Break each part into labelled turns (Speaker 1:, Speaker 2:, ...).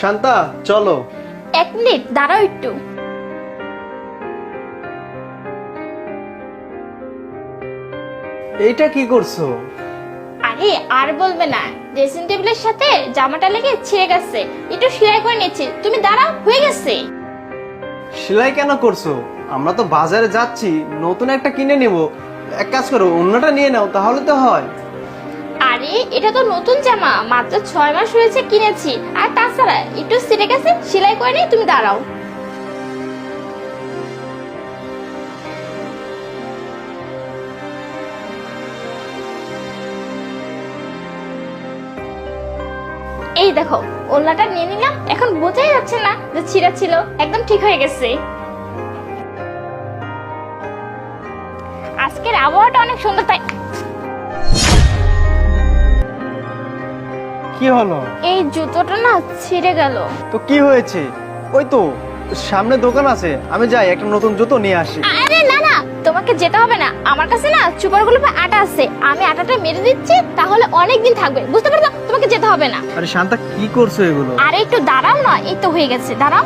Speaker 1: শান্তা চলো।
Speaker 2: এক মিনিট দাঁড়াও একটু।
Speaker 1: এইটা কি করছ?
Speaker 2: আরে আর বলবে না। ড্রেসিং টেবিলের সাথে জামাটা লেগে ছিঁড়ে গেছে। একটু সেলাই করে নিচ্ছি। তুমি দাঁড়াও হয়ে গেছে।
Speaker 1: সেলাই কেন করছ? আমরা তো বাজারে যাচ্ছি নতুন একটা কিনে নিব। এক কাজ করো অন্যটা নিয়ে নাও তাহলে তো হয়।
Speaker 2: আরে, এটা তো নতুন জামা। মাত্র ছয় মাস হয়েছে কিনেছি। আর তাছাড়া, একটু ছিঁড়ে গেছে সেলাই করে নিয়ে তুমি দাঁড়াও। এই দেখো ওল্লাটা নিয়ে নিলাম। এখন বোঝাই যাচ্ছে না যে ছিঁড়া ছিল। একদম ঠিক হয়ে গেছে। আজকের আবহাওয়াটা অনেক সুন্দর, তাই
Speaker 1: কি হলো?
Speaker 2: এই জুতোটা না ছিঁড়ে গেল।
Speaker 1: তো কি হয়েছে? ওই তো সামনে দোকান আছে আমি যাই একটা নতুন জুতো নিয়ে আসি।
Speaker 2: আরে না না তোমাকে যেতে হবে না। আমার কাছে না চুপার চুপারগুলো আটা আছে। আমি আটাটা মেরে দিচ্ছি তাহলে অনেক দিন থাকবে। বুঝতে পারছ তোমাকে যেতে হবে না।
Speaker 1: আরে শান্তা কি করছ এগুলো?
Speaker 2: আরে একটু দাঁড়াও না এই তো হয়ে গেছে দাঁড়াও।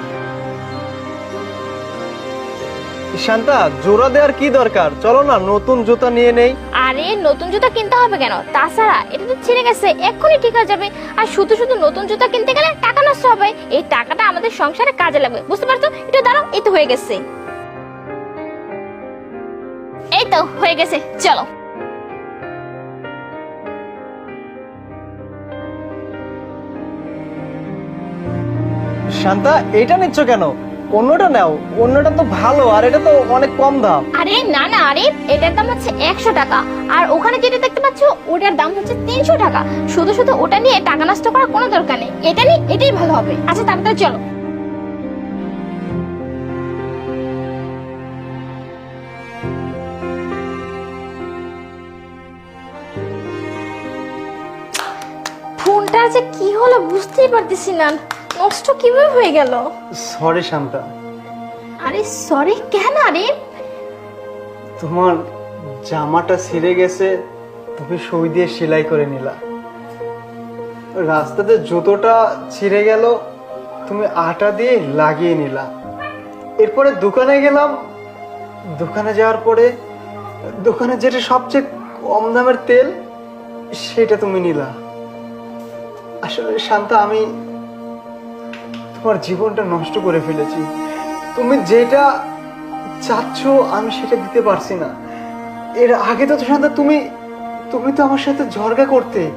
Speaker 1: শান্তা জোড়া দেওয়ার কি দরকার? চলো না নতুন জুতা নিয়ে নেই।
Speaker 2: আরে নতুন জুতা কিনতে হবে কেন? তাছাড়া এটা তো ছিঁড়ে গেছে এক্ষুনি ঠিক হয়ে যাবে। আর শুধু শুধু নতুন জুতা কিনতে গেলে টাকা নষ্ট হবে। এই টাকাটা আমাদের সংসারে কাজে লাগবে বুঝতে পারছ? একটু দাঁড়াও এই তো হয়ে গেছে। এই তো হয়ে গেছে চলো।
Speaker 1: শান্তা এটা নিচ্ছ কেন? অন্যটা নাও, অন্যটা তো ভালো, আর এটা তো অনেক কম দাম।
Speaker 2: আরে না না, আরে, এটার দাম হচ্ছে একশো টাকা। আর ওখানে যেটা দেখতে পাচ্ছ, ওটার দাম হচ্ছে তিনশো টাকা। শুধু শুধু ওটা নিয়ে টাকা নষ্ট করার কোনো দরকার নেই। এটা নিয়ে এটাই ভালো হবে। আচ্ছা তাড়াতাড়ি চলো। ফোনটা যে কি হলো বুঝতেই পারতেছি না। নষ্ট কীভাবে হয়ে গেল?
Speaker 1: সরি শান্তা।
Speaker 2: আরে সরি কেন আরে?
Speaker 1: তোমার জামাটা ছিঁড়ে গেছে তুমি সই দিয়ে সেলাই করে নিলা। রাস্তাতে জুতোটা ছিঁড়ে গেল তুমি আটা দিয়ে লাগিয়ে নিলা। এরপরে দোকানে গেলাম। দোকানে যাওয়ার পরে দোকানে যেটা সবচেয়ে কম দামের তেল সেটা তুমি নিলা। আসলে শান্তা আমি তোমার জীবনটা নষ্ট করে ফেলেছি। তুমি যেটা চাচ্ছ, আমি সেটা দিতে পারছি না। এর আগে তো শান্তা তুমি তুমি তো আমার সাথে ঝগড়া করতে।